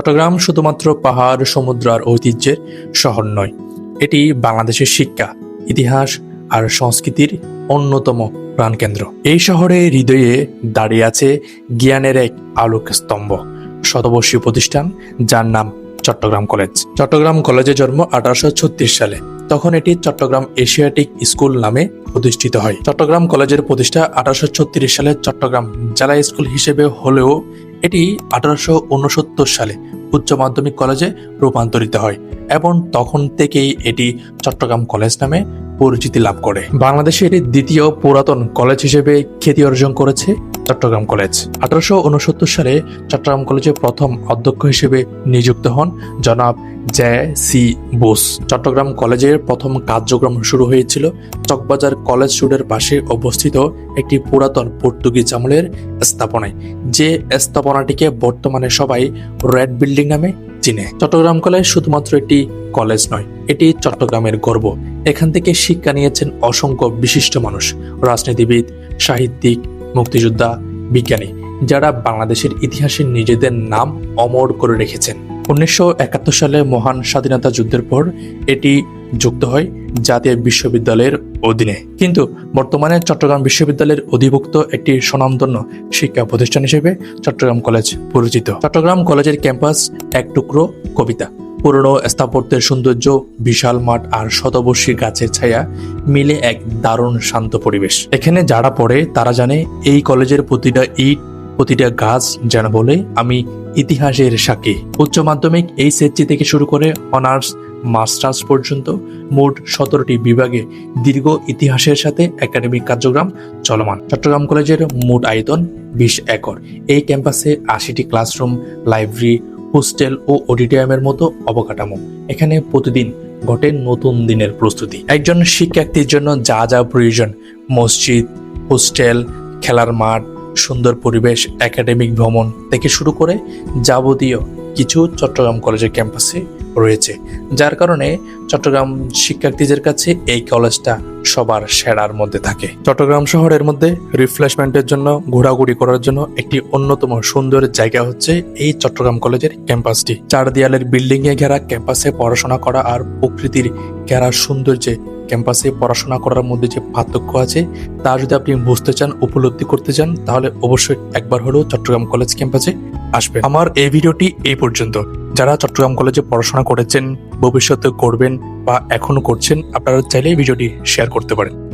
চট্টগ্রাম শুধুমাত্র পাহাড়, সমুদ্র আর ঐতিহ্যের শহর নয়। এটি বাংলাদেশের শিক্ষা, ইতিহাস আর সংস্কৃতির অন্যতম প্রাণকেন্দ্র। এই শহরে হৃদয়ে দাঁড়িয়ে আছে জ্ঞানের এক আলোক স্তম্ভ শতবর্ষীয় প্রতিষ্ঠান যার নাম চট্টগ্রাম কলেজ। চট্টগ্রাম কলেজে জন্ম আঠারোশ ছত্রিশ সালে। তখন এটি চট্টগ্রাম এশিয়াটিক স্কুল নামে প্রতিষ্ঠিত হয়। চট্টগ্রাম কলেজের প্রতিষ্ঠা আঠারোশো ছত্রিশ সালে চট্টগ্রাম জেলা স্কুল হিসেবে হলেও এটি আঠারোশো উনসত্তর সালে উচ্চ মাধ্যমিক কলেজে রূপান্তরিত হয় এবং তখন থেকেই এটি চট্টগ্রাম কলেজ নামে পরিচিতি লাভ করে। বাংলাদেশে এটি দ্বিতীয় পুরাতন কলেজ হিসেবে খ্যাতি অর্জন করেছে চট্টগ্রাম কলেজ। আঠারোশো ঊনসত্তর সালে চট্টগ্রাম কলেজের প্রথম অধ্যক্ষ হিসেবে নিযুক্ত হন জনাব জে সি বোস। চট্টগ্রাম কলেজের প্রথম কার্যক্রম শুরু হয়েছিল চকবাজার কলেজ রোডের পাশে অবস্থিত একটি পুরাতন পর্তুগিজ আমলের স্থাপনায়। যে স্থাপনাটিকে বর্তমানে সবাই রেড বিল্ডিং নামে চিনে। চট্টগ্রাম কলেজ শুধুমাত্র একটি কলেজ নয়, এটি চট্টগ্রামের গর্ব। এখান থেকে শিক্ষা নিয়েছেন অসংখ্য বিশিষ্ট মানুষ, রাজনীতিবিদ, সাহিত্যিক, মুক্তিযোদ্ধা, বিজ্ঞানী, যারা বাংলাদেশের ইতিহাসে নিজেদের নাম অমর করে রেখেছেন। উনিশশো একাত্তর সালে মহান স্বাধীনতা যুদ্ধের পর এটি যুক্ত হয় জাতীয় বিশ্ববিদ্যালয়ের অধীনে। কিন্তু বর্তমানে চট্টগ্রাম বিশ্ববিদ্যালয়ের অধিভুক্ত একটি স্বনামধন্য শিক্ষা প্রতিষ্ঠান হিসেবে চট্টগ্রাম কলেজ পরিচিত। চট্টগ্রাম কলেজের ক্যাম্পাস এক টুকরো কবিতা। পুরনো স্থাপত্যের সৌন্দর্য, বিশাল মাঠ আর শতবর্ষী গাছের ছায়া মিলে এক দারুণ শান্ত পরিবেশ। এখানে যারা পড়ে, তারা জানে এই কলেজের প্রতিটা ইট, প্রতিটা গাছ যেন বলে আমি ইতিহাসের সাক্ষী। উচ্চ মাধ্যমিক এই সেটটি থেকে শুরু করে অনার্স মাস্টার্স পর্যন্ত মোট সতেরোটি বিভাগে দীর্ঘ ইতিহাসের সাথে একাডেমিক কার্যক্রম চলমান। চট্টগ্রাম কলেজের মোট আয়তন বিশ একর। এই ক্যাম্পাসে আশিটি ক্লাসরুম, লাইব্রেরি, হোস্টেল ও অডিটোরিয়ামের মতো অবকাঠামো। এখানে প্রতিদিন ঘটে নতুন দিনের প্রস্তুতি। একজন শিক্ষার্থীর জন্য যা যা প্রয়োজন, মসজিদ, হোস্টেল, খেলার মাঠ, সুন্দর পরিবেশ, একাডেমিক ভ্রমণ থেকে শুরু করে যাবতীয় কিছু চট্টগ্রাম কলেজের ক্যাম্পাসে রয়েছে। যার কারণে চট্টগ্রাম শিক্ষার্থীদের কাছে এই কলেজটা সবার সেরার মধ্যে থাকে। চট্টগ্রাম শহরের মধ্যে রিফ্রেশমেন্টের জন্য, ঘোরাঘুরি করার জন্য একটি অন্যতম সুন্দর জায়গা হচ্ছে এই চট্টগ্রাম কলেজের ক্যাম্পাসটি। চার দেয়ালের বিল্ডিং এ ঘেরা ক্যাম্পাসে পড়াশোনা করা আর প্রকৃতির ঘেরা সৌন্দর্যে ক্যাম্পাসে পড়াশোনা করার মধ্যে যে পার্থক্য আছে, তা যদি আপনি বুঝতে চান, উপলব্ধি করতে চান, তাহলে অবশ্যই একবার হলেও চট্টগ্রাম কলেজ ক্যাম্পাসে আসবে। আমার এই ভিডিওটি এই পর্যন্ত। যারা চট্টগ্রাম কলেজে পড়াশোনা করেছেন, ভবিষ্যতে করবেন বা এখনও করছেন, আপনারা চাইলে ভিডিওটি শেয়ার করতে পারেন।